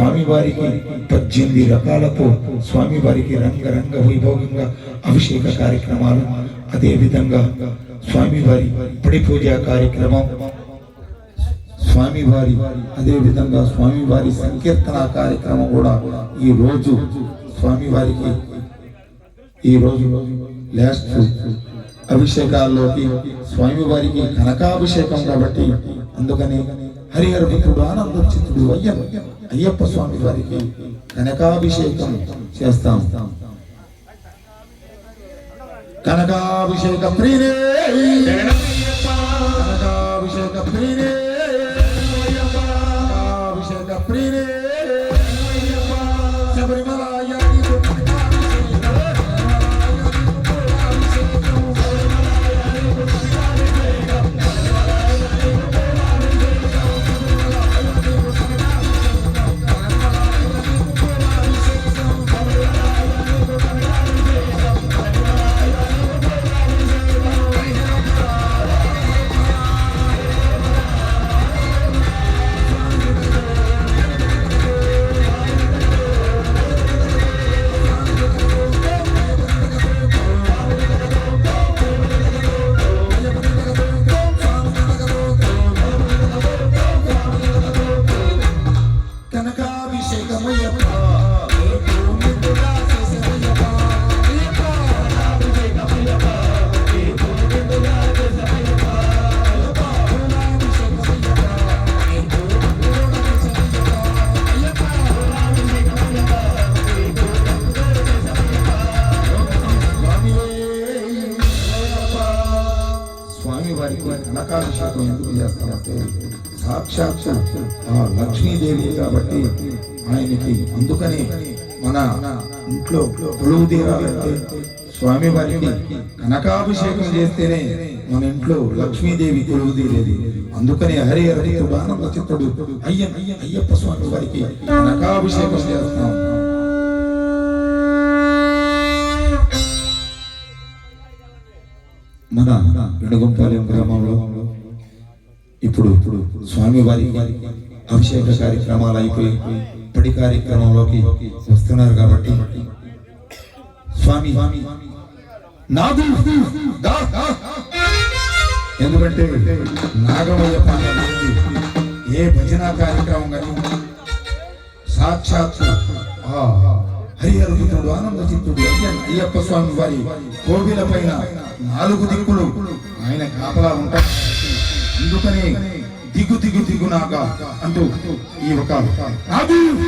స్వామివారికి పద్దెనిమిది రకాలతో స్వామివారికి రంగరంగ వైభోగంగా అభిషేక కార్యక్రమాలు. అదేవిధంగా స్వామివారి పడి పూజ కార్యక్రమం. స్వామివారి అదే విధంగా స్వామివారి సంకీర్తన కార్యక్రమం కూడా ఈ రోజు స్వామివారికి ఈ రోజు లాస్ట్ అభిషేకాల్లోకి స్వామివారికి కనకాభిషేకం కాబట్టి అందుకని హరిహర పుత్రుడు ఆనంద చిత్తుడు అయ్యప్ప అయ్యప్ప స్వామి వారికి కనకాభిషేకం చేస్తాం. కనకాభిషేక ప్రియే కనకాభిషేక ప్రియే కనకాభిషేక ప్రియే శబరిమల స్వామి వారికి కనకాభిషేకం ఎందుకు చేస్తామంటే సాక్షాత్ ఆ లక్ష్మీదేవి కాబట్టి ఆయనకి అందుకని మన ఇంట్లో కొలువు తీరాలంటే స్వామి వారికి కనకాభిషేకం చేస్తేనే మన ఇంట్లో లక్ష్మీదేవి కొలువు తీరేది అందుకని హరి హరి ఆనంద చిత్తుడు అయ్య అయ్యప్ప స్వామి వారికి కనకాభిషేకం చేస్తాం. మన వెనుగంపాలెం గ్రామంలో ఇప్పుడు ఇప్పుడు స్వామి వారి అభిషేక కార్యక్రమాలు అయిపోయి పడి కార్యక్రమంలోకి వస్తున్నారు కాబట్టి స్వామి నాదు ఎందుకంటే నాగమయ్య పండుగ ఏ భజన కార్యక్రమం కానీ సాక్షాత్ ఆ హరిహర పుత్రుడు ఆనంద చిత్తుడు అయ్యప్ప స్వామి వారి కోవిల పైన నాలుగు దిక్కులు ఆయన కాపలా ఉంటారు. అందుకనే దిగు దిగు దిగు నాగా అంటూ ఈ ఒక